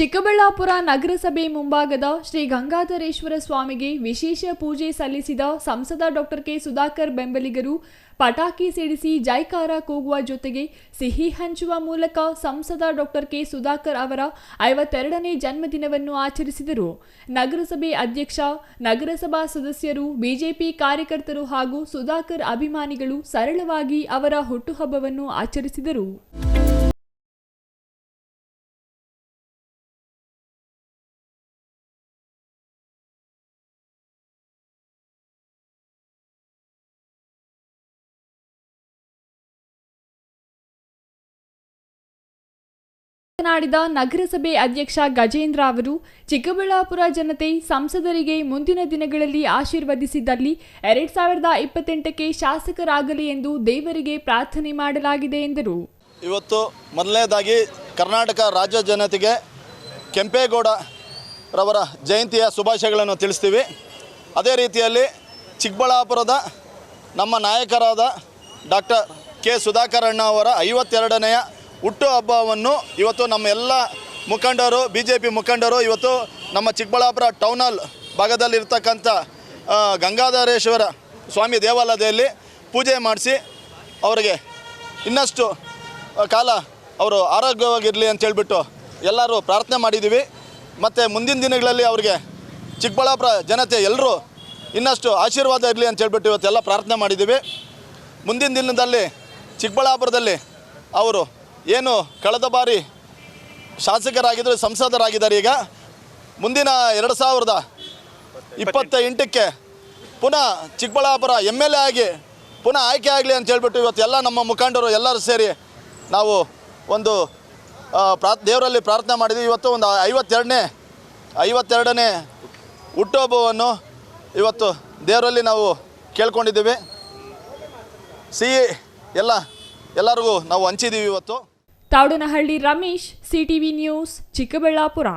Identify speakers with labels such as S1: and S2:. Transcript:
S1: ಚಿಕ್ಕಬಳ್ಳಾಪುರ ನಗರಸಭೆ ಮುಂಭಾಗದ ಶ್ರೀ ಗಂಗಾಧರೇಶ್ವರ ಸ್ವಾಮಿಗೆ ವಿಶೇಷ ಪೂಜೆ ಸಲ್ಲಿಸಿದ ಸಂಸದ ಡಾಕ್ಟರ್ ಕೆ ಸುಧಾಕರ್ ಬೆಂಬಲಿಗರು ಪಟಾಕಿ ಸಿಡಿಸಿ ಜೈಕಾರ ಕೂಗುವ ಜೊತೆಗೆ ಸಿಹಿ ಹಂಚುವ ಮೂಲಕ ಸಂಸದ ಡಾಕ್ಟರ್ ಕೆ ಸುಧಾಕರ್ ಅವರ ಐವತ್ತೆರಡನೇ ಜನ್ಮದಿನವನ್ನು ಆಚರಿಸಿದರು. ನಗರಸಭೆ ಅಧ್ಯಕ್ಷ, ನಗರಸಭಾ ಸದಸ್ಯರು, ಬಿಜೆಪಿ ಕಾರ್ಯಕರ್ತರು ಹಾಗೂ ಸುಧಾಕರ್ ಅಭಿಮಾನಿಗಳು ಸರಳವಾಗಿ ಅವರ ಹುಟ್ಟುಹಬ್ಬವನ್ನು ಆಚರಿಸಿದರು. ಮಾತನಾಡಿದ ನಗರಸಭೆ ಅಧ್ಯಕ್ಷ ಗಜೇಂದ್ರ ಅವರು, ಚಿಕ್ಕಬಳ್ಳಾಪುರ ಜನತೆ ಸಂಸದರಿಗೆ ಮುಂದಿನ ದಿನಗಳಲ್ಲಿ ಆಶೀರ್ವದಿಸಿದ್ದಲ್ಲಿ ಎರಡ್ ಸಾವಿರದ ಇಪ್ಪತ್ತೆಂಟಕ್ಕೆ ಶಾಸಕರಾಗಲಿ ಎಂದು ದೇವರಿಗೆ ಪ್ರಾರ್ಥನೆ ಮಾಡಲಾಗಿದೆ ಎಂದರು.
S2: ಇವತ್ತು ಮೊದಲನೇದಾಗಿ ಕರ್ನಾಟಕ ರಾಜ್ಯ ಜನತೆಗೆ ಕೆಂಪೇಗೌಡ ರವರ ಜಯಂತಿಯ ಶುಭಾಶಯಗಳನ್ನು ತಿಳಿಸ್ತೀವಿ. ಅದೇ ರೀತಿಯಲ್ಲಿ ಚಿಕ್ಕಬಳ್ಳಾಪುರದ ನಮ್ಮ ನಾಯಕರಾದ ಡಾಕ್ಟರ್ ಕೆ ಸುಧಾಕರಣ್ಣ ಅವರ ಐವತ್ತೆರಡನೆಯ ಹುಟ್ಟುಹಬ್ಬವನ್ನು ಇವತ್ತು ನಮ್ಮ ಎಲ್ಲ ಮುಖಂಡರು ಬಿ ಜೆ ಪಿ ಮುಖಂಡರು ಇವತ್ತು ನಮ್ಮ ಚಿಕ್ಕಬಳ್ಳಾಪುರ ಟೌನಲ್ ಭಾಗದಲ್ಲಿರ್ತಕ್ಕಂಥ ಗಂಗಾಧರೇಶ್ವರ ಸ್ವಾಮಿ ದೇವಾಲಯದಲ್ಲಿ ಪೂಜೆ ಮಾಡಿಸಿ ಅವರಿಗೆ ಇನ್ನಷ್ಟು ಕಾಲ ಅವರು ಆರೋಗ್ಯವಾಗಿರಲಿ ಅಂತ ಹೇಳ್ಬಿಟ್ಟು ಎಲ್ಲರೂ ಪ್ರಾರ್ಥನೆ ಮಾಡಿದ್ದೀವಿ. ಮತ್ತು ಮುಂದಿನ ದಿನಗಳಲ್ಲಿ ಅವರಿಗೆ ಚಿಕ್ಕಬಳ್ಳಾಪುರ ಜನತೆ ಎಲ್ಲರೂ ಇನ್ನಷ್ಟು ಆಶೀರ್ವಾದ ಇರಲಿ ಅಂತ ಹೇಳ್ಬಿಟ್ಟು ಇವತ್ತೆಲ್ಲ ಪ್ರಾರ್ಥನೆ ಮಾಡಿದ್ದೀವಿ. ಮುಂದಿನ ದಿನದಲ್ಲಿ ಚಿಕ್ಕಬಳ್ಳಾಪುರದಲ್ಲಿ ಅವರು ಏನು ಕಳೆದ ಬಾರಿ ಶಾಸಕರಾಗಿದ್ದರು ಸಂಸದರಾಗಿದ್ದಾರೆ ಈಗ. ಮುಂದಿನ ಎರಡು ಸಾವಿರದ ಇಪ್ಪತ್ತ ಎಂಟಕ್ಕೆ ಪುನಃ ಚಿಕ್ಕಬಳ್ಳಾಪುರ ಎಂ ಎಲ್ ಎ ಆಗಿ ಪುನಃ ಆಯ್ಕೆ ಆಗಲಿ ಅಂತ ಹೇಳ್ಬಿಟ್ಟು ಇವತ್ತು ಎಲ್ಲ ನಮ್ಮ ಮುಖಂಡರು ಎಲ್ಲರೂ ಸೇರಿ ನಾವು ಒಂದು ಪ್ರಾ ದೇವರಲ್ಲಿ ಪ್ರಾರ್ಥನೆ ಮಾಡಿದ್ವಿ. ಇವತ್ತು ಒಂದು ಐವತ್ತೆರಡನೇ ಐವತ್ತೆರಡನೇ ಹುಟ್ಟುಹಬ್ಬವನ್ನು ಇವತ್ತು ದೇವರಲ್ಲಿ ನಾವು ಕೇಳ್ಕೊಂಡಿದ್ದೀವಿ. ಸಿಹಿ ಎಲ್ಲ, ಎಲ್ಲರಿಗೂ ನಾವು ಹಂಚಿದ್ದೀವಿ ಇವತ್ತು.
S1: Tavadanahalli Ramesh CTV news Chikkaballapur.